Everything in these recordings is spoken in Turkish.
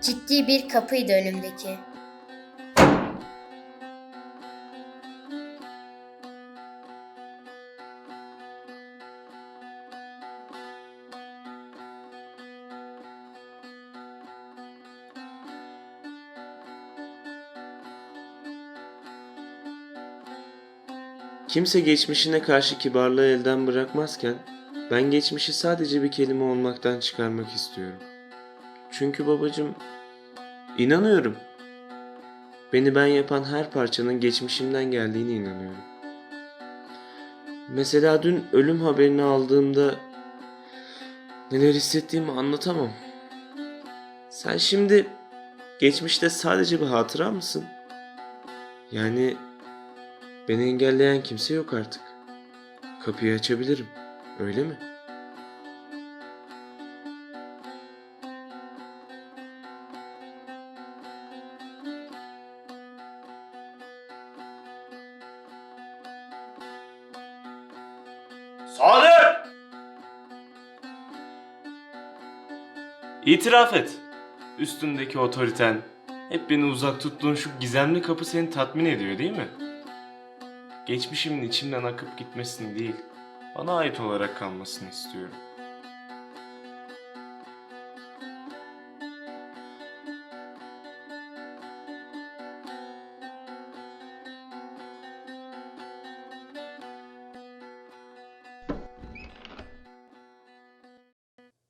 Ciddi bir kapıydı önümdeki. Kimse geçmişine karşı kibarlığı elden bırakmazken ben geçmişi sadece bir kelime olmaktan çıkarmak istiyorum. Çünkü babacım inanıyorum. Beni ben yapan her parçanın geçmişimden geldiğine inanıyorum. Mesela dün ölüm haberini aldığımda neler hissettiğimi anlatamam. Sen şimdi geçmişte sadece bir hatıra mısın? Yani Beni engelleyen kimse yok artık. Kapıyı açabilirim. Öyle mi? Sadık! İtiraf et. Üstündeki otoriten, hep beni uzak tuttuğun şu gizemli kapı seni tatmin ediyor değil mi? Geçmişimin içimden akıp gitmesini değil, bana ait olarak kalmasını istiyorum.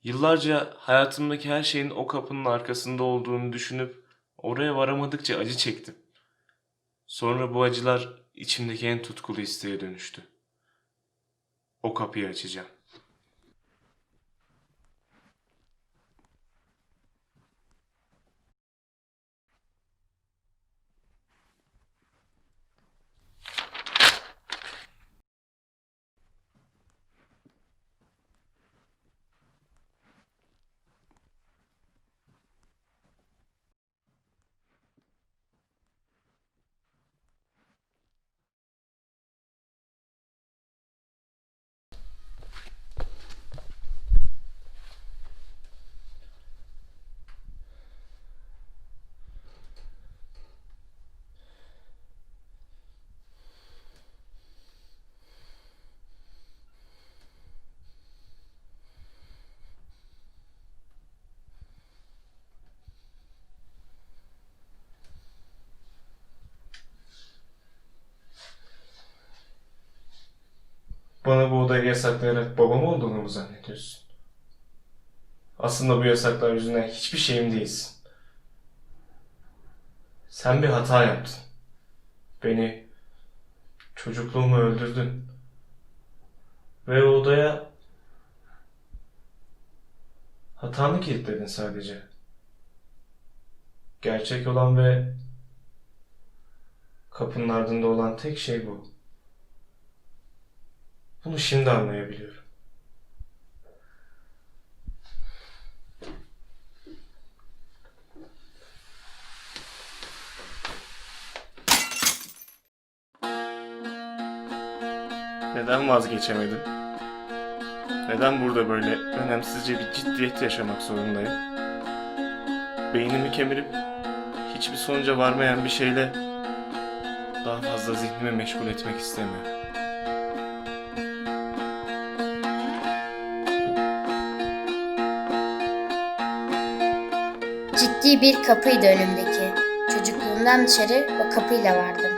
Yıllarca hayatımdaki her şeyin o kapının arkasında olduğunu düşünüp oraya varamadıkça acı çektim. Sonra bu acılar içimdeki en tutkulu isteğe dönüştü. O kapıyı açacağım. Bana bu odayı yasaklayarak babam olduğunu mu zannediyorsun? Aslında bu yasaklar yüzünden hiçbir şeyim değilsin. Sen bir hata yaptın. Beni, çocukluğumu öldürdün. Ve odaya hatanı kilitledin sadece. Gerçek olan ve kapının ardında olan tek şey bu. Bunu şimdi anlayabiliyorum. Neden vazgeçemedim? Neden burada böyle önemsizce bir ciddiyet yaşamak zorundayım? Beynimi kemirip hiçbir sonuca varmayan bir şeyle daha fazla zihnimi meşgul etmek istemiyorum. Ciddi bir kapıydı önümdeki. Çocukluğumdan dışarı o kapıyla vardım.